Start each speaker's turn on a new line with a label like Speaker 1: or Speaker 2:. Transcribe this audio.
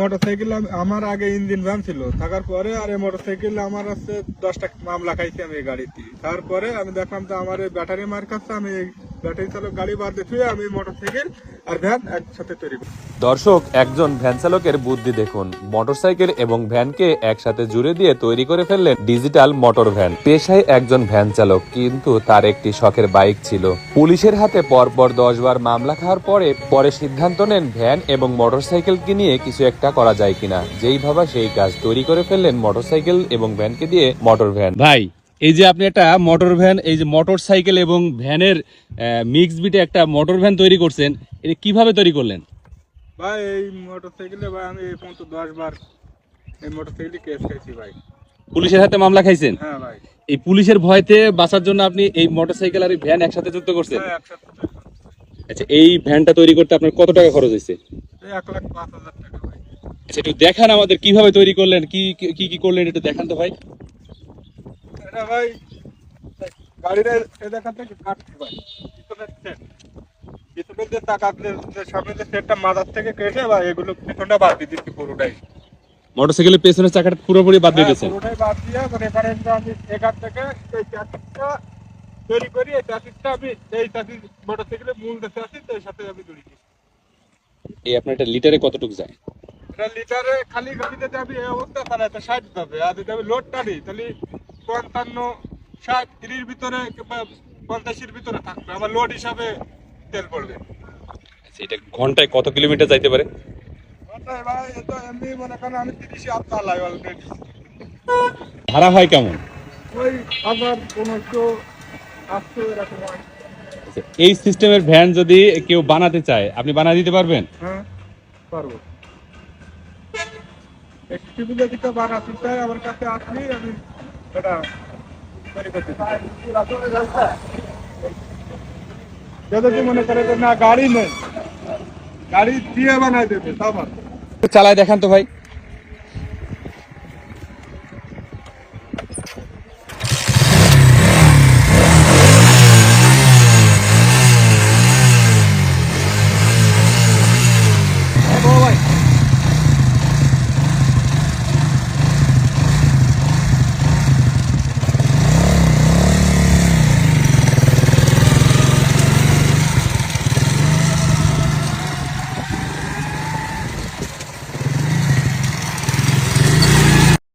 Speaker 1: Motorcycle আমার আগে engine van ছিল। থাকার পরে আর এই মোটর মোটরসাইকেল আমার হচ্ছে দশটা মামলা খাইছি আমি এই গাড়িতে। তারপরে আমি দেখলাম তো আমার এই ব্যাটারি মার খাচ্ছে আমি এই ব্যাটারি চালক গাড়ি বাদ দিয়ে আমি মোটরসাইকেল আর ভ্যান একসাথে তৈরি
Speaker 2: দর্শক একজন ভ্যান চালকের বুদ্ধি দেখুন। মোটরসাইকেল এবং ভ্যানকে একসাথে জুড়ে দিয়ে তৈরি করে ফেললেন ডিজিটাল মোটর ভ্যান। পেশায় একজন ভ্যান চালক কিন্তু তার একটি শখের বাইক ছিল। পুলিশের হাতে পরপর দশ বার মামলা খাওয়ার পরে পরে সিদ্ধান্ত নেন ভ্যান এবং মোটরসাইকেলকে নিয়ে কিছু একটা করা যায় কিনা। যেই ভাবা সেই কাজ তৈরি করে ফেললেন মোটরসাইকেল এবং ভ্যানকে দিয়ে মোটর ভ্যান।
Speaker 3: ভাই এই যে আপনি একটা মোটর ভ্যান এই যে মোটর সাইকেল এবং ভ্যানের মিক্স বিটে একটা মোটর ভ্যান তৈরি করছেন এটা কীভাবে তৈরি করলেন?
Speaker 1: ভাই এই মোটরসাইকেলে ভাই আমি এই পর্যন্ত দশ বার এই মোটরসাইকেলই কেস খাইছি ভাই।
Speaker 3: পুলিশের হাতে মামলা খাইছেন?
Speaker 1: হ্যাঁ ভাই।
Speaker 3: এই পুলিশের ভয়তে বাঁচার জন্য আপনি এই মোটর সাইকেল আর এই ভ্যান একসাথে যুক্ত করছেন?
Speaker 1: হ্যাঁ একসাথে
Speaker 3: আচ্ছা এই ভ্যানটা তৈরি করতে আপনার কত টাকা খরচ হয়েছে?
Speaker 1: এক লাখ পাঁচ হাজার টাকা ভাই।
Speaker 3: আচ্ছা একটু দেখান আমাদের কীভাবে তৈরি করলেন কি কি- কি কি করলেন একটু দেখান তো ভাই।
Speaker 1: এটা ভাই গাড়ির এ- এ থেকে কাটছি ভাই পিছনের সেট পিছনের যে চাকা যে সামনে যে সেটটা মাথার থেকে কেটে ভাই এগুলো পিছনটা বাদ দিয়ে দিচ্ছি পুরোটাই।
Speaker 3: মোটরসাইকেলের পেছনের চাকাটা পুরোপুরি বাদ দিয়ে
Speaker 1: হ্যাঁ,
Speaker 3: দিয়েছেন।
Speaker 1: পুরোটাই বাদ দিয়ে মানে এখানে আমি এখান থেকে এই চাষিটা তৈরি করি এই চাষিটা আমি এই চাষি মোটরসাইকেলের মূল যে চাষি এর সাথে আমি জড়ি দিই
Speaker 3: এই আপনার এটা লিটারে কতটুকু যায়?
Speaker 1: এটা লিটারে খালি গাড়িতে যদি আমি এই অবস্থা চালাতে ষাট যাবে আর যদি আমি লোডটা নিই তাহলে পঞ্চান্ন ষাট তিরির ভিতরে কিংবা পঞ্চাশের ভিতরে থাকবে। আমার লোড হিসাবে তেল পড়বে।
Speaker 3: আচ্ছা এটা ঘন্টায় কত কিলোমিটার যাইতে পারে?
Speaker 1: ওটাই ভাই এটা এমনি মনে করেন আমি তিরিশে চালাই অলরেডি
Speaker 3: ভাড়া হয় কেমন?
Speaker 1: ওই হাজার পনেরোশো আটশো এরকম হয়।
Speaker 3: আচ্ছা, এই সিস্টেমের ভ্যান যদি কেউ বানাতে চায় আপনি বানিয়ে দিতে পারবেন?
Speaker 1: হ্যাঁ পারব। একটু যদি বানাতে চাই আমার কাছে আসলি আমি এটা তৈরি করতে পারি। যদি মনে করে যে না গাড়ি নেই গাড়ি দিয়ে বানাই দেবে তাও পারব।
Speaker 3: চালায় দেখান তো ভাই